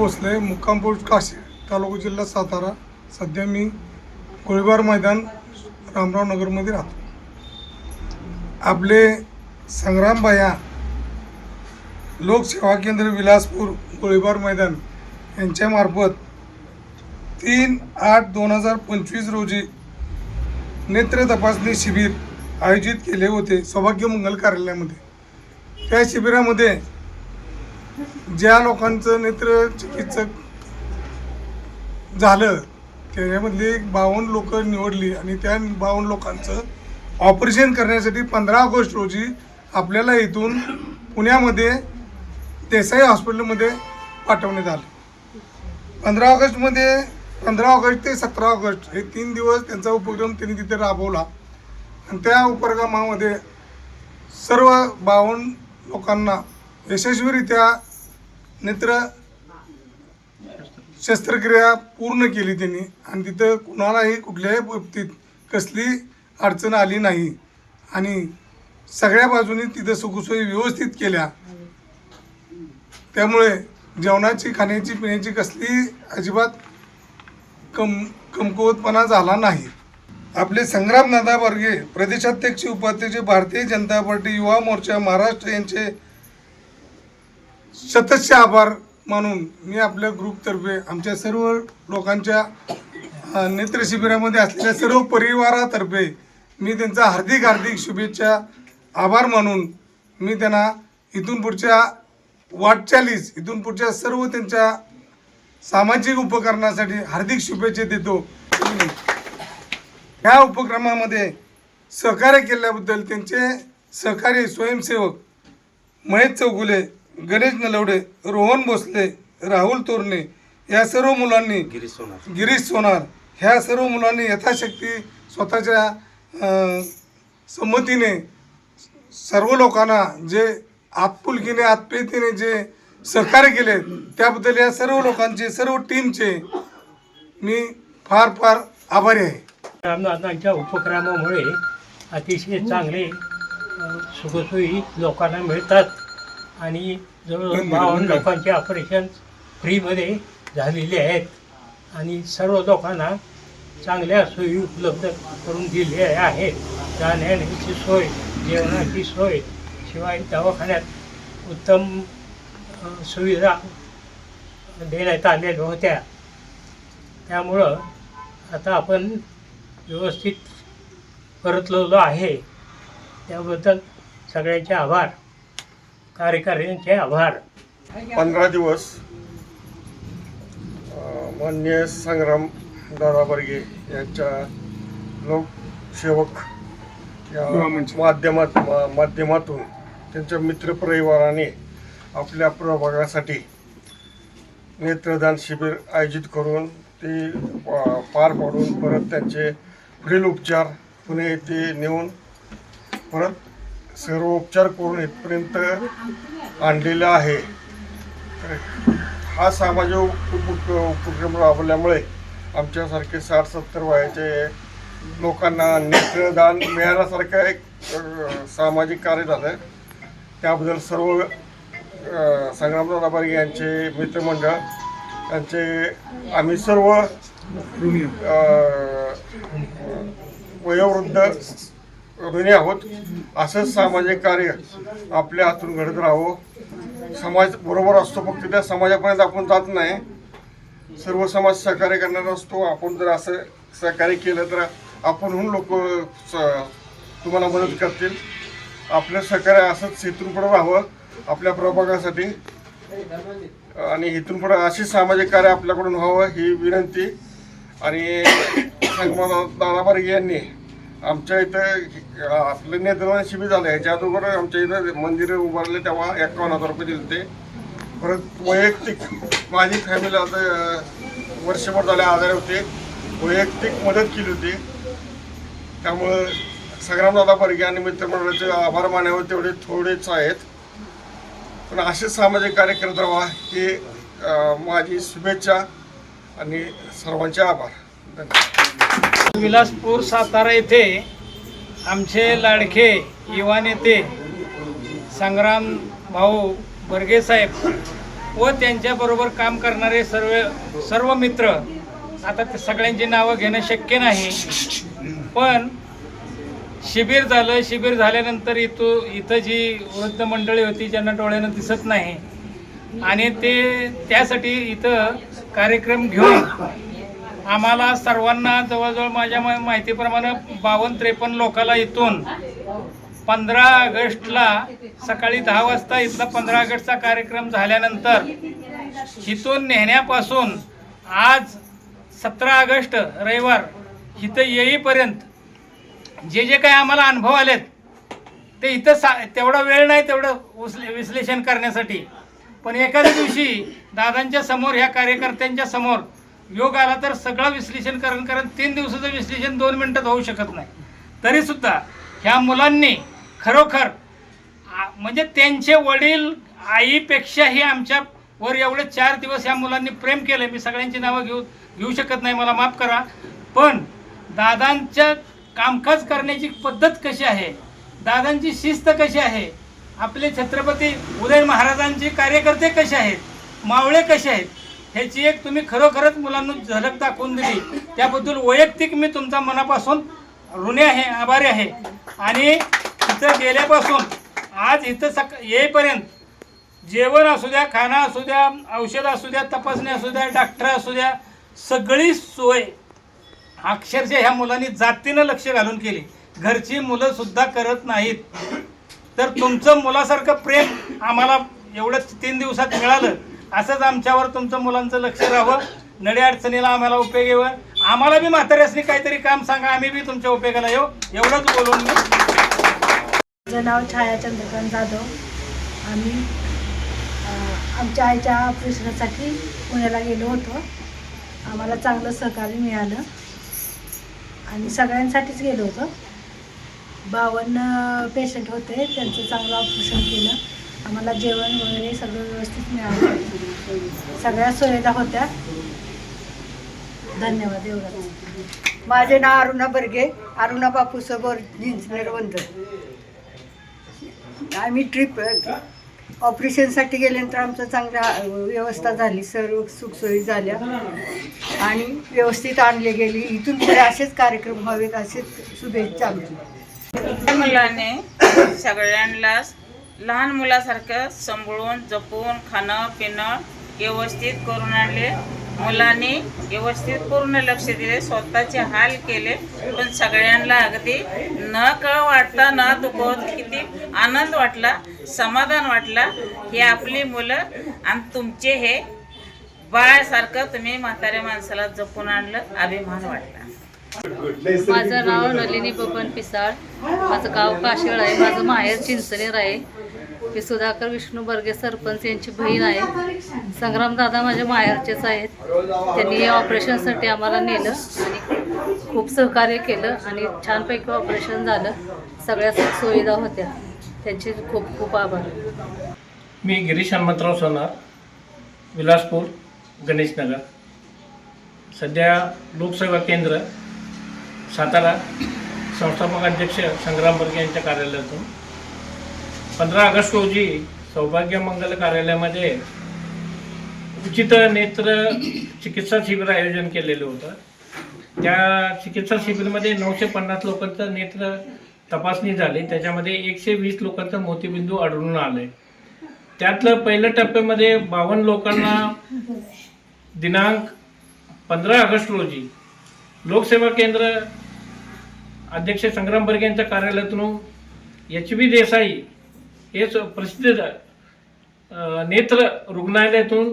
भोसले मुक्कामपूर काशी तालुका जिल्हा सातारा. सध्या मी गोळीबार मैदान रामराव नगरमध्ये राहतो. आपले संग्राम भैया लोकसेवा केंद्र विलासपूर गोळीबार मैदान यांच्यामार्फत तीन आठ दोन हजार पंचवीस रोजी नेत्र तपासणी शिबिर आयोजित केले होते. सौभाग्य मंगल कार्यालयामध्ये. त्या शिबिरामध्ये ज्या लोकांचं नेत्र चिकित्सक झालं त्याच्यामधली एक बावन्न लोक निवडली आणि त्या बावन्न लोकांचं ऑपरेशन करण्यासाठी पंधरा ऑगस्ट रोजी आपल्याला इथून पुण्यामध्ये देसाई हॉस्पिटलमध्ये पाठवण्यात आलं. पंधरा ऑगस्टमध्ये पंधरा ऑगस्ट ते सतरा ऑगस्ट हे तीन दिवस त्यांचा उपक्रम त्यांनी तिथे राबवला. आणि त्या उपक्रमामध्ये सर्व बावन्न लोकांना यशस्वीरित्या नेत्र शस्त्रक्रिया पूर्ण केली त्यांनी. आणि तिथं कुणालाही कुठल्याही बाबतीत कसली अडचण आली नाही. आणि सगळ्या बाजूनी तिथं सुखसोयी व्यवस्थित केल्या. त्यामुळे जेवणाची खाण्याची पिण्याची कसली अजिबात कम कमकुवतपणा झाला नाही. आपले संग्राम नादा बर्गे प्रदेशाध्यक्ष उपाध्यक्ष भारतीय जनता पार्टी युवा मोर्चा महाराष्ट्र यांचे शतस्य आभार मानून मी आपल्या ग्रुपतर्फे आमच्या सर्व लोकांच्या नेत्रशिबिरामध्ये असलेल्या सर्व परिवारातर्फे मी त्यांचा हार्दिक हार्दिक शुभेच्छा आभार मानून मी त्यांना इथून पुढच्या वाटचालीस इथून पुढच्या सर्व त्यांच्या सामाजिक उपकरणासाठी हार्दिक शुभेच्छा देतो. ह्या उपक्रमामध्ये सहकार्य केल्याबद्दल त्यांचे सहकारी स्वयंसेवक महेश चौगुले गणेश नलवडे रोहन भोसले राहुल तोरणे या सर्व मुलांनी गिरीश सोनार. गिरीश सोनार ह्या सर्व मुलांनी यथाशक्ती स्वतःच्या संमतीने सर्व लोकांना जे आपुलकीने आत्मीयतेने जे सहकार्य केले त्याबद्दल या सर्व लोकांचे सर्व टीमचे मी फार फार आभारी आहे. रामनाथांच्या उपक्रमामुळे अतिशय चांगले सुखसोयी लोकांना मिळतात. आणि जवळजवळ बावन्न लोकांचे ऑपरेशन फ्रीमध्ये झालेले आहेत. आणि सर्व लोकांना चांगल्या सोयी उपलब्ध करून दिलेल्या आहेत. राहण्याची सोय जेवणाची सोय शिवाय दवाखान्यात उत्तम सुविधा देण्यात आलेल्या होत्या त्यामुळं आता आपण व्यवस्थित परतलेलो आहे. त्याबद्दल सगळ्यांचे आभार. कार्यकारिणीचे आभार पंधरा दिवस अ, माननीय संग्राम दादा बर्गे यांच्या लोकसेवक. या माध्यमात मा- माध्यमातून त्यांच्या मित्रपरिवाराने आपल्या प्रभागासाठी नेत्रदान शिबिर आयोजित करून ते पार पाडून परत त्यांचे पुढील उपचार पुणे येथे नेऊन परत सर्वोपचार करून इथपर्यंत आणलेला आहे. तर हा सामाजिक उप- उपक्रम राबवल्यामुळे आमच्यासारखे साठ सत्तर वयाचे लोकांना नेत्रदान मिळाल्यासारखं एक सामाजिक कार्य झालं त्याबद्दल सर्व अ, संग्रामदादा यांचे मित्रमंडळ त्यांचे आम्ही सर्व वयोवृद्ध ऋणी आहोत. असंच सामाजिक कार्य आपल्या हातून घडत राहावं. समाज बरोबर असतो फक्त त्या समाजापर्यंत आपण जात नाही. सर्व समाज सहकार्य करणारा असतो. आपण जर असं सहकार्य केलं तर आपणहून लोक तुम्हाला मदत करतील. आपलं सहकार्य असंच इथून पुढं राहावं आपल्या प्रभागासाठी. आणि इथून पुढे अशी सामाजिक कार्य आपल्याकडून व्हावं ही विनंती. आणि दादा यांनी आमच्या इथं आपलं नेत्रदान शिबिर झालं याच्या अगोदर आमच्या इथं मंदिर उभारले तेव्हा एकावन्न हजार रुपये दिले ते परत वैयक्तिक माझी फॅमिली आता वर्षभर झाले आजारी होते. वैयक्तिक मदत केली होती. त्यामुळं संग्रामदादा बर्गे आणि मित्रमंडळाचे आभार मानावे तेवढे थोडेच आहेत. पण असे सामाजिक कार्य करत राहा ही माझी शुभेच्छा आणि सर्वांचे आभार. धन्यवाद. विलासपूर सातारा येथे आमचे लाडके युवा नेते संग्राम भाऊ बर्गे साहेब व त्यांच्याबरोबर काम करणारे सर्व सर्व मित्र आता ते सगळ्यांची नावं घेणं शक्य नाही. पण शिबिर झालं शिबिर झाल्यानंतर इथू इथं जी वृद्ध मंडळी होती ज्यांना डोळ्यानं दिसत नाही. आणि ते त्यासाठी इथं कार्यक्रम घेऊन आम्हाला सर्वांना जवळजवळ माझ्या माहितीप्रमाणे बावन्न त्रेपन्न लोकाला इथून पंधरा ऑगस्टला सकाळी दहा वाजता इथला पंधरा ऑगस्टचा कार्यक्रम झाल्यानंतर इथून नेण्यापासून आज सतरा ऑगस्ट रविवार इथं येईपर्यंत जे जे काही आम्हाला अनुभव आलेत ते इथं सा तेवढा वेळ नाही तेवढं उस्ले विश्लेषण करण्यासाठी. पण एखाद्या दिवशी दादांच्या समोर ह्या कार्यकर्त्यांच्या समोर योग आला तर सगळं विश्लेषण करण कारण तीन दिवसाचं विश्लेषण दोन मिनटात होऊ शकत नाही. तरीसुद्धा ह्या मुलांनी खरोखर म्हणजे त्यांचे वडील आईपेक्षाही आमच्या वर एवढे चार दिवस ह्या मुलांनी प्रेम केलं मी सगळ्यांची नावं घेऊ घेऊ शकत नाही मला माफ करा. पण दादांच्या कामकाज करण्याची पद्धत कशी आहे? दादांची शिस्त कशी आहे? आपले छत्रपती उदय महाराजांचे कार्यकर्ते कसे आहेत? मावळे कसे आहेत? ह्याची एक तुम्ही खरोखरच मुलांना झलक दाखवून दिली. त्याबद्दल वैयक्तिक मी तुमचा मनापासून ऋणी आहे आभारी आहे. आणि इथं गेल्यापासून आज इथं सक येईपर्यंत जेवण असू द्या खाणं असू द्या औषध असू द्या तपासणी असू द्या डॉक्टर असू द्या सगळी सोय अक्षरशः ह्या मुलांनी जातीनं लक्ष घालून केली. घरची मुलं सुद्धा करत नाहीत. तर तुमचं मुलासारखं प्रेम आम्हाला एवढंच तीन दिवसात मिळालं. असंच आमच्यावर तुमचं मुलांचं लक्ष राहावं. नडी अडचणीला आम्हाला उपयोग येवं. आम्हाला बी म्हाताऱ्यासनी काहीतरी काम सांगा आम्ही बी तुमच्या उपयोगाला येऊ एवढंच बोलून मी. माझं नाव छाया चंद्रकांत जाधव. आम्ही आमच्या आईच्या ऑपरेशनासाठी पुण्याला गेलो होतो. आम्हाला चांगलं सहकार्य मिळालं. आणि सगळ्यांसाठीच गेलो होतो. बावन्न पेशंट होते. त्यांचं चांगलं ऑपरेशन केलं. आम्हाला जेवण वगैरे सगळं व्यवस्थित मिळालं. सगळ्या सुविधा होत्या. धन्यवाद एवढंच. माझे नाव अरुणा बर्गे. अरुणा बापू सबोर जिंचनेर वंदर आम्ही ट्रिप ऑपरेशनसाठी गेल्यानंतर आमचं चांगल्या व्यवस्था झाली. सर्व सुखसोयी झाल्या. आणि व्यवस्थित आणले गेले. इथून पुढे असेच कार्यक्रम व्हावेत असेच शुभेच्छा आमच्या मुलाने सगळ्यांनाच लहान मुलासारखं सांभाळून जपून खाणं पिणं व्यवस्थित करून आणले. मुलांनी व्यवस्थित पूर्ण लक्ष दिले स्वतःचे हाल केले. पण सगळ्यांना अगदी न कळ वाटता न दुखवत किती आनंद वाटला समाधान वाटला. हे आपली मुलं आणि तुमचे हे बाळासारखं तुम्ही म्हाताऱ्या माणसाला जपून आणलं अभिमान वाटला. माझं नाव नलिनी बबन पिसाळ. माझं गाव काशिळ आहे. माझं माहेर चिंचनेर आहे. मी सुधाकर विष्णू बर्गे सरपंच यांची बहीण आहे. संग्रामदादा माझ्या माहेरचेच आहेत. त्यांनी या ऑपरेशनसाठी आम्हाला नेलं. आणि खूप सहकार्य केलं आणि छानपैकी ऑपरेशन झालं. सगळ्या सुविधा होत्या. त्यांचे खूप खूप आभार. मी गिरीश हनुमंतराव सोनार विलासपूर गणेशनगर. सध्या लोकसेवा केंद्र सातारा संस्थापक अध्यक्ष संग्राम बर्गे यांच्या कार्यालयातून पंधरा ऑगस्ट रोजी सौभाग्य मंगल कार्यालयामध्ये उचित नेत्र चिकित्सा शिबिर आयोजन केलेलं होतं. त्या चिकित्सा शिबिरमध्ये नऊशे पन्नास लोकांचं नेत्र तपासणी झाली. त्याच्यामध्ये एकशे वीस लोकांचं मोतीबिंदू आढळून आले त्यातलं पहिल्या टप्प्यामध्ये बावन्न लोकांना दिनांक पंधरा ऑगस्ट रोजी लोकसेवा केंद्र अध्यक्ष संग्राम बर्गे यांच्या कार्यालयातून एच बी देसाई हेच प्रसिद्ध नेत्र रुग्णालयातून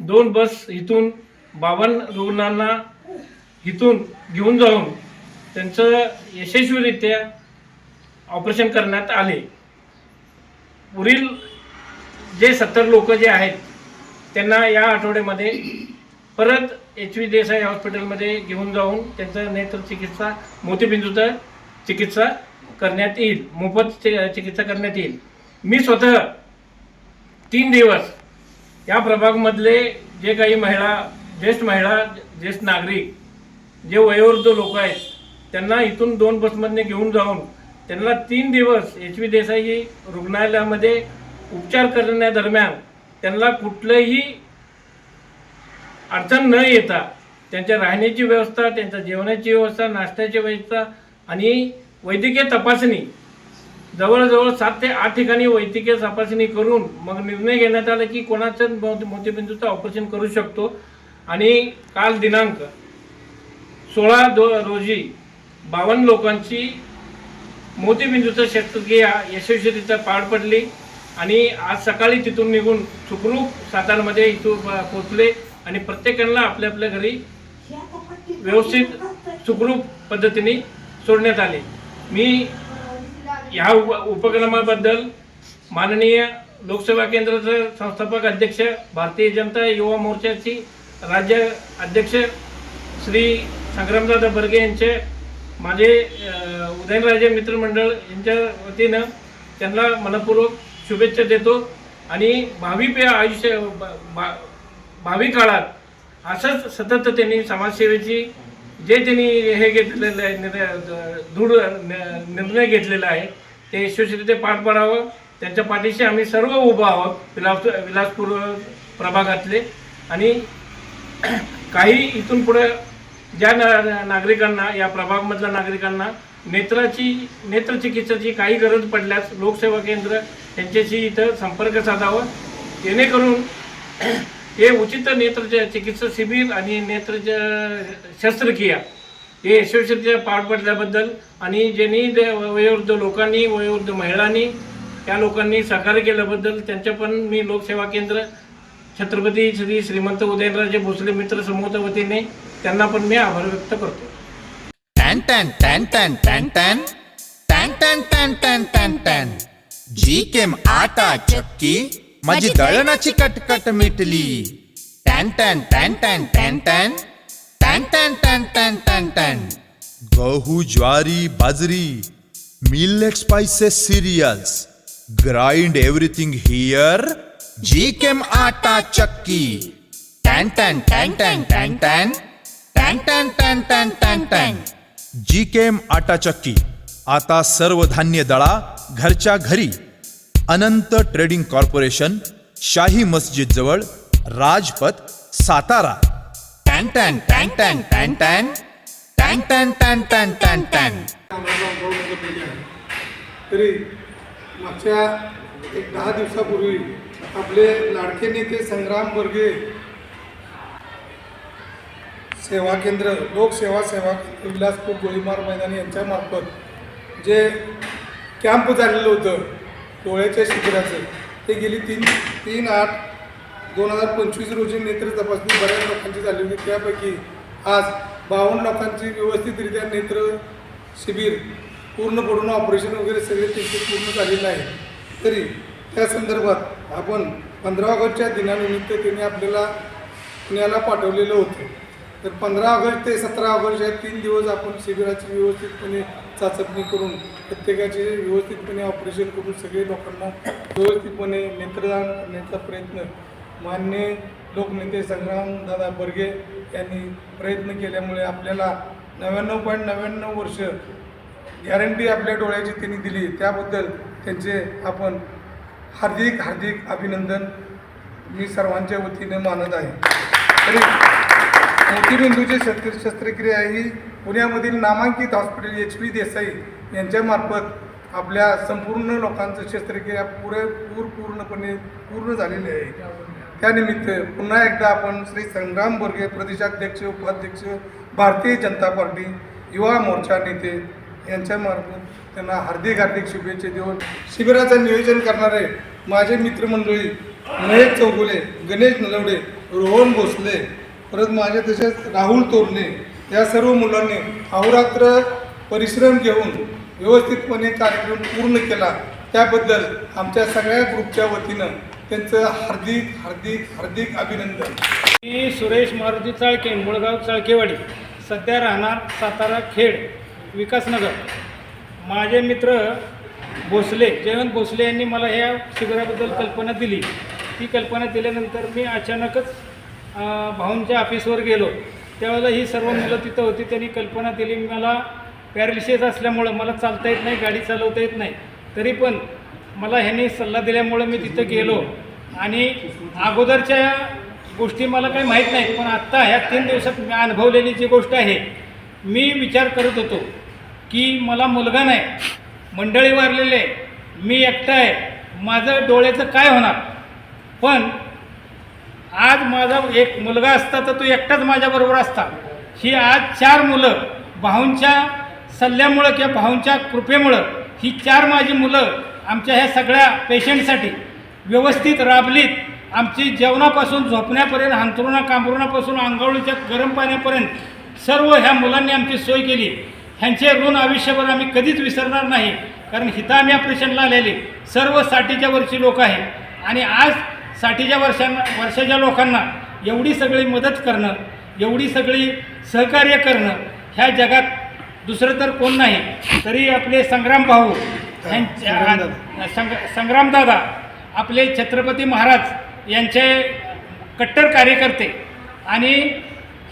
दोन बस इथून बावन्न रुग्णांना इथून घेऊन जाऊन त्यांचं यशस्वीरित्या ऑपरेशन करण्यात आले. पुढील जे सत्तर लोक जे आहेत त्यांना या आठवड्यामध्ये परत एच व्ही देसाई हॉस्पिटलमध्ये घेऊन जाऊन त्यांचं नेत्र चिकित्सा मोतीबिंदूचं चिकित्सा करण्यात येईल मोफत चिकित्सा करण्यात येईल. मी स्वतः तीन दिवस या प्रभागमधले जे काही महिला ज्येष्ठ महिला ज्येष्ठ नागरिक जे वयोवृद्ध लोक आहेत त्यांना इथून दोन बसमधने घेऊन जाऊन त्यांना तीन दिवस एच व्ही देसाई रुग्णालयामध्ये उपचार करण्यादरम्यान त्यांना कुठलंही अडचण न येता त्यांच्या राहण्याची व्यवस्था त्यांच्या जेवणाची व्यवस्था नाश्त्याची व्यवस्था आणि वैद्यकीय तपासणी जवळजवळ सात ते आठ ठिकाणी वैद्यकीय तपासणी करून मग निर्णय घेण्यात आला की कोणाचं मोतीबिंदूचं ऑपरेशन करू शकतो. आणि काल दिनांक सोळा दो रोजी बावन्न लोकांची मोतीबिंदूचं शस्त्रक्रिया यशस्वीरित्या पार पडली. आणि आज सकाळी तिथून निघून सुखरूप सातारमध्ये इथून पोचले आणि प्रत्येकाला आपल्या आपल्या घरी व्यवस्थित सुखरूप पद्धतीने सोडण्यात आले. मी ह्या उप उपक्रमाबद्दल माननीय लोकसेवा केंद्राचे संस्थापक अध्यक्ष भारतीय जनता युवा मोर्चाची राज्य अध्यक्ष श्री संग्रामदादा बर्गे यांचे माझे उदयनराजे मित्रमंडळ यांच्या वतीनं त्यांना मनपूर्वक शुभेच्छा देतो. आणि भावी पे आयुष्य ब- भावी काळात असंच सतत त्यांनी समाजसेवेची जे त्यांनी हे घेतलेलं आहे निर्णय दृढ न- निर्णय घेतलेला आहे ते यशस्वीरित्या पार पाडावं. त्यांच्या पाठीशी आम्ही सर्व उभं आहोत विलास विलासपूर प्रभागातले. आणि काही इथून पुढे ज्या ना- नागरिकांना या प्रभागमधल्या नागरिकांना नेत्राची नेत्रचिकित्साची काही गरज पडल्यास लोकसेवा केंद्र यांच्याशी इथं संपर्क साधावा. जेणेकरून हे उचित नेत्र चिकित्सा शिबिर आणि नेत्र शस्त्रक्रिया हे यशस्वीरित्या पार पडल्याबद्दल आणि ज्यांनी वयोवृद्ध लोकांनी वयोवृद्ध महिलांनी त्या लोकांनी सहकार्य केल्याबद्दल त्यांच्या पण मी लोकसेवा केंद्र छत्रपती श्री श्रीमंत उदयनराजे भोसले मित्र समूहाच्या वतीने त्यांना पण मी आभार व्यक्त करतो टॅन टॅन टॅन टॅन टॅन टॅन टॅन टॅन टॅन टॅन टॅन टॅन जी केम आटा चक्की माझी दळणाची कटकट मिटली टॅन टॅन टॅन टॅन टॅन टॅन टॅन टॅन टॅन टॅन टॅन टॅन गहू ज्वारी बाजरी millet spices cereals grind everything here G केम आटा चक्की टॅन टॅन टॅन टॅन टॅन टॅन टॅन टॅन टॅन टॅन टॅन टॅन जी केम आटा चक्की आता सर्व धान्य दळा घरच्या घरी अनंत ट्रेडिंग कॉर्पोरेशन शाही मस्जिद जवळ राजपथ सातारा टॅन टॅन टॅन टॅन टॅन टॅन टॅन टॅन टॅन टॅन टॅन टॅन तरी मागच्या एक दहा दिवसापूर्वी आपले लाडके नेते संग्राम बर्गे सेवा केंद्र लोकसेवा सेवा केंद्र विलासपूर गोळीमार मैदानी यांच्यामार्फत जे कॅम्प झालेलं होतं डोळ्याच्या शिबिराचं ते गेली तीन तीन आठ दोन हजार पंचवीस रोजी नेत्र तपासणी बऱ्याच लोकांची झाली होती. त्यापैकी आज बावन्न लोकांची व्यवस्थितरित्या नेत्र शिबिर पूर्ण पडून ऑपरेशन वगैरे सगळे त्यांचे पूर्ण झालेलं आहे. तरी त्या संदर्भात आपण पंधरा ऑगस्टच्या दिनानिमित्त त्यांनी आपल्याला पुण्याला पाठवलेलं होतं. तर पंधरा ऑगस्ट ते सतरा ऑगस्ट या तीन दिवस आपण शिबिराची व्यवस्थितपणे चाचपणी करून प्रत्येकाचे व्यवस्थितपणे ऑपरेशन करून सगळे लोकांना व्यवस्थितपणे नेत्रदान करण्याचा प्रयत्न मान्य लोकनेते संग्रामदादा बर्गे यांनी प्रयत्न केल्यामुळे आपल्याला नव्याण्णव पॉईंट नव्याण्णव वर्ष गॅरंटी आपल्या डोळ्याची त्यांनी दिली. त्याबद्दल त्यांचे आपण हार्दिक हार्दिक अभिनंदन मी सर्वांच्या वतीने मानत आहे. तरी मोतीबिंदूची शस्त्र शस्त्रक्रिया ही पुण्यामधील नामांकित हॉस्पिटल एच पी देसाई यांच्यामार्फत आपल्या संपूर्ण लोकांचं शस्त्रक्रिया पुरेपूर पूर्णपणे पूर्ण झालेली आहे. त्यानिमित्त पुन्हा एकदा आपण श्री संग्राम बोरगे प्रदेशाध्यक्ष उपाध्यक्ष भारतीय जनता पार्टी युवा मोर्चा नेते यांच्यामार्फत त्यांना हार्दिक हार्दिक शुभेच्छा देऊन शिबिराचं नियोजन करणारे माझे मित्रमंडळी महेश चौगुले गणेश नलवडे रोहन भोसले परत माझे तसेच राहुल तोरणे या सर्व मुलांनी अहोरात्र परिश्रम घेऊन व्यवस्थितपणे कार्यक्रम पूर्ण केला. त्याबद्दल आमच्या सगळ्या ग्रुपच्या वतीनं त्यांचं हार्दिक हार्दिक हार्दिक अभिनंदन. मी सुरेश मारुती चाळके मुळगाव चाळकेवाडी. सध्या राहणार सातारा खेड विकासनगर माझे मित्र भोसले जयवंत भोसले यांनी मला ह्या शिबिराबद्दल कल्पना दिली. ती कल्पना दिल्यानंतर मी अचानकच भाऊंच्या ऑफिसवर गेलो. त्यावेळेला ही सर्व मुलं तिथं होती त्यांनी कल्पना दिली. मला पॅरालिसिस असल्यामुळं मला चालता येत नाही गाडी चालवता येत नाही. तरी पण मला ह्यांनी सल्ला दिल्यामुळं मी तिथं गेलो आणि अगोदरच्या गोष्टी मला काही माहीत नाहीत पण आत्ता ह्या तीन दिवसात मी अनुभवलेली जी गोष्ट आहे मी विचार करत होतो की मला मुलगा नाही मंडळी वारलेले आहे. मी एकटा आहे माझं डोळ्याचं काय होणार पण आज माझा एक मुलगा असता तर तो एकटाच माझ्याबरोबर असता ही आज चार मुलं भाऊंच्या सल्ल्यामुळं किंवा भाऊंच्या कृपेमुळं ही चार माझी मुलं आमच्या ह्या सगळ्या पेशंटसाठी व्यवस्थित राबलीत. आमची जेवणापासून झोपण्यापर्यंत अंथरुणा कांबरुणापासून आंघोळीच्या गरम पाण्यापर्यंत सर्व ह्या मुलांनी आमची सोय केली. ह्यांचे ऋण आयुष्यभर आम्ही कधीच विसरणार नाही कारण हिता आम्ही ऑपरेशनला आलेले. सर्व साठीच्या वरची लोक आहे आणि आज साठीच्या वर्षांना वर्षाच्या लोकांना एवढी सगळी मदत करणं एवढी सगळी सहकार्य करणं ह्या जगात दुसरं तर कोण नाही. तरी आपले संग्राम भाऊ ह्यांच्या संग संग्रामदादा आपले छत्रपती महाराज यांचे कट्टर कार्यकर्ते. आणि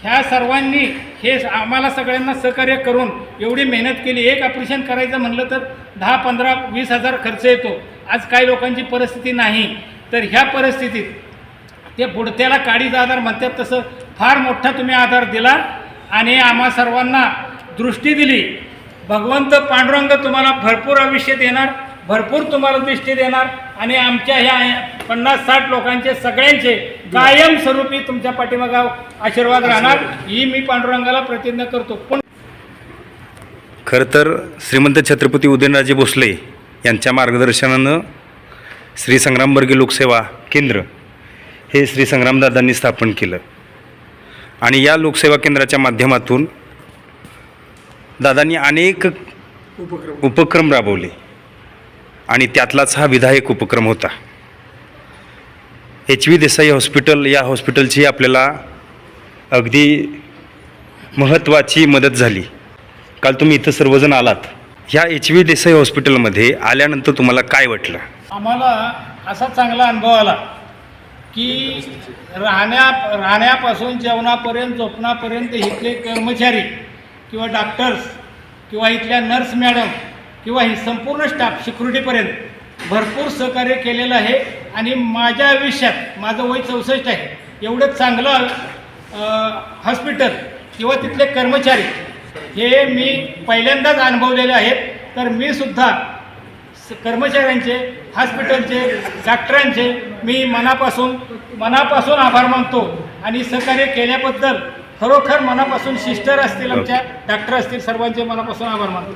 ह्या सर्वांनी हे आम्हाला सगळ्यांना सहकार्य करून एवढी मेहनत केली. एक ऑपरेशन करायचं म्हणलं तर दहा पंधरा वीस हजार खर्च येतो. आज काही लोकांची परिस्थिती नाही. तर ह्या परिस्थितीत ते बुडत्याला काडीचा आधार म्हणतात तसं फार मोठा तुम्ही आधार दिला आणि आम्हा सर्वांना दृष्टी दिली. भगवंत पांडुरंग तुम्हाला भरपूर आयुष्य देणार भरपूर तुम्हाला दृष्टी देणार आणि आमच्या ह्या पन्नास साठ लोकांचे सगळ्यांचे कायमस्वरूपी तुमच्या पाठीमागा आशीर्वाद राहणार. ही मी पांडुरंगाला प्रतिज्ञा करतो. पण खरं तर श्रीमंत छत्रपती उदयनराजे भोसले यांच्या मार्गदर्शनानं श्री संग्रामवर्गीय लोकसेवा केंद्र हे श्री संग्रामदादांनी स्थापन केलं. आणि या लोकसेवा केंद्राच्या माध्यमातून दादांनी अनेक उपक्रम. उपक्रम राबवले. आणि त्यातलाच हा विधायक उपक्रम होता. एच व्ही देसाई हॉस्पिटल या हॉस्पिटलची आपल्याला अगदी महत्त्वाची मदत झाली. काल तुम्ही इथं सर्वजण आलात. ह्या एच व्ही देसाई हॉस्पिटलमध्ये आल्यानंतर तुम्हाला काय वाटलं? आम्हाला असा चांगला अनुभव आला की राहण्या राहण्यापासून जेवणापर्यंत झोपण्यापर्यंत इथले कर्मचारी किंवा डॉक्टर्स किंवा इथल्या नर्स मॅडम किंवा ही संपूर्ण स्टाफ सिक्युरिटीपर्यंत भरपूर सहकार्य केलेलं आहे. आणि माझ्या आयुष्यात माझं वय चौसष्ट आहे. एवढं चांगलं हॉस्पिटल किंवा तिथले कर्मचारी हे मी पहिल्यांदाच अनुभवलेले आहेत. तर मी सुद्धा स- कर्मचाऱ्यांचे हॉस्पिटलचे डॉक्टरांचे मी मनापासून मनापासून आभार मानतो. आणि सहकार्य केल्याबद्दल खरोखर मनापासून सिस्टर असतील आमच्या डॉक्टर असतील सर्वांचे मनापासून आभार मानतो.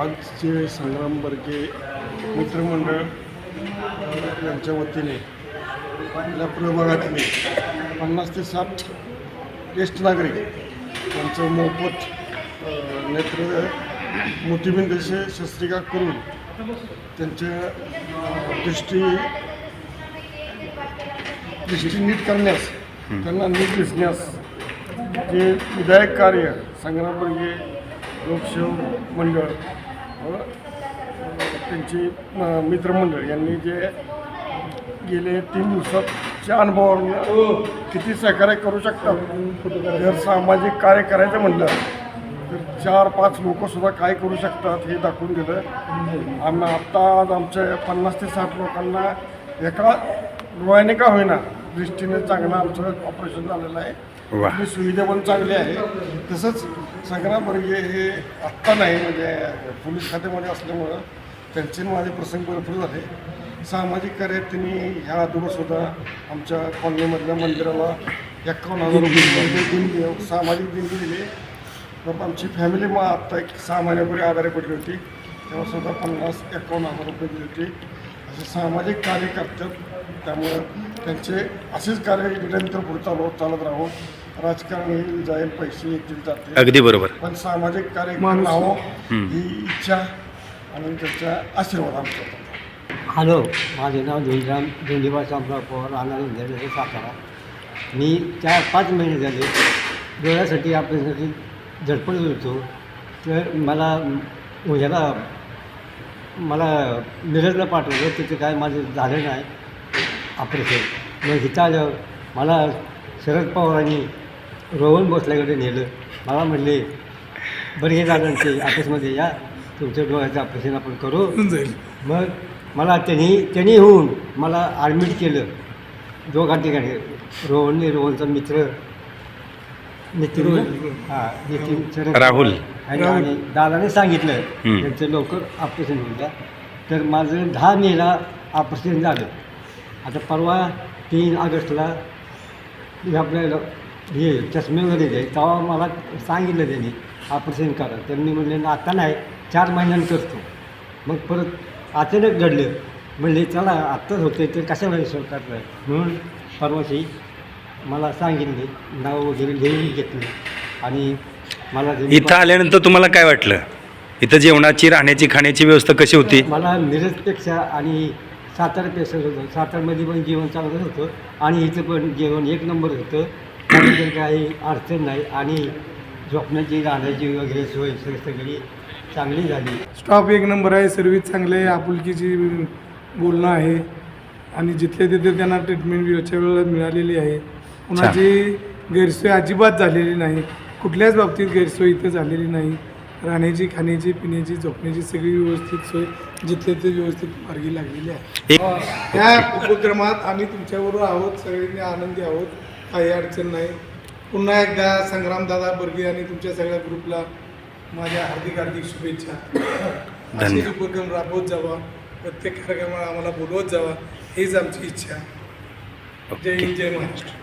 आजचे संग्राम बर्गे मित्रमंडळ यांच्या वतीने आपल्या प्रभागातले पन्नास ते साठ ज्येष्ठ नागरिक यांचं मोफत नेत्र मोतीबिंद असे शस्त्रिका करून त्यांच्या दृष्टी दृष्टी नीट करण्यास त्यांना नीट दिसण्यास जे विधायक कार्य संग्रामबर्गे लोकसेवक मंडळ त्यांची मित्रमंडळ यांनी जे गेले तीन दिवसाच्या अनुभवावरून किती सहकार्य करू शकतात? जर सामाजिक कार्य करायचं म्हणलं तर चार पाच लोकंसुद्धा काय करू शकतात हे दाखवून दिलं. आम्ही आत्ता आज आमच्या पन्नास ते साठ लोकांना एका डोळ्याने का होईना दृष्टीने चांगलं आमचं ऑपरेशन झालेलं आहे. आपली सुविधा पण चांगली आहे. तसंच संग्रामवर्गीय हे आत्ता नाही म्हणजे पोलीस खात्यामध्ये असल्यामुळं त्यांचे आणि माझे प्रसंग भरपूर झाले. सामाजिक कार्यात त्यांनी ह्या सुद्धा आमच्या कॉलनीमधल्या मंदिराला एकावन्न हजार रुपये देणगी सामाजिक देणगी दिली. तर आमची फॅमिली मग आत्ता एक सहा महिन्यापूर्वी आजारी पडली होती. तेव्हा सुद्धा पन्नास एकावन्न हजार रुपये दिली होती. असे सामाजिक कार्य करतात त्यामुळं त्यांचे असेच कार्य निरंतर पुढे चालू चालत राहो राजकारण येईल जाईल पैसे येतील जातील. अगदी बरोबर. पण सामाजिक कार्य राहावं हम्म. ही इच्छा आणि त्याच्या आशीर्वाद आमचा. हॅलो माझे नाव धुंडराम धोंडीबा शामराव पवार राहणार इंदरनगर सातारा. मी चार पाच महिने झाले डोळ्यासाठी आपल्यासाठी झडपडत होतो तर मला ह्याला मला मिरजला पाठवलं तिथे काय माझं झालं नाही. ऑपरेशन मग इथं आल्यावर मला शरद पवारांनी रोहन भोसल्याकडे नेलं. मला म्हणले बरं हे ते ऑफिसमध्ये या तुमच्या डोळ्याचं ऑपरेशन आपण करू. मग मला त्यांनी त्यांनी होऊन मला ॲडमिट केलं. दोघा ठिकाणी रोहनने रोहनचा मित्र नितीन हां नितीन शरद राहुल. आणि दादाने सांगितलं. त्यांचं लवकर ऑपरेशन होईल द्या. तर माझं दहा मेला ऑपरेशन झालं. आता परवा तीन ऑगस्टला आपल्याला हे चष्मे वगैरे दे तेव्हा मला सांगितलं त्यांनी ऑपरेशन करा. तर मी म्हणले ना आता नाही चार महिन्यानं करतो. मग परत अचानक घडलं. म्हणले चला आत्ताच होते तर कशाला विश्वास करताय? म्हणून परवाशी मला सांगितले नाव वगैरे लिहून घेतले आणि मला इथं आल्यानंतर तुम्हाला काय वाटलं? इथं जेवणाची राहण्याची खाण्याची व्यवस्था कशी होती? मला मिरजपेक्षा आणि सातारपेक्षा होतं. सातारमध्ये पण जेवण चांगलं होतं आणि इथं पण जेवण एक नंबर होतं. त्याबद्दल काही अडचण नाही आणि झोपण्याची राहण्याची वगैरे सोय सग- सगळी चांगली झाली. स्टॉप एक नंबर आहे सर्व्हिस चांगली आहे आपुलकीची बोलणं आहे. आणि जिथले तिथे त्यांना ट्रीटमेंट वेळच्या वेळेला मिळालेली आहे. कुणाची गैरसोय अजिबात झालेली नाही. कुठल्याच बाबतीत गैरसोय इथं झालेली नाही. राहण्याची खाण्याची पिण्याची झोपण्याची सगळी व्यवस्थित सोय जिथले ते व्यवस्थित मार्गी लागलेली आहे. या उपक्रमात आम्ही तुमच्याबरोबर आहोत सगळ्यांनी आनंदी आहोत काही अडचण नाही. पुन्हा एकदा संग्रामदादा बर्गे आणि तुमच्या सगळ्या ग्रुपला माझ्या हार्दिक हार्दिक शुभेच्छा. असेच. उपक्रम राबवत जावा प्रत्येक कार्यक्रमाला आम्हाला बोलवत जावा हीच आमची इच्छा. जय हिंद जय महाराष्ट्र.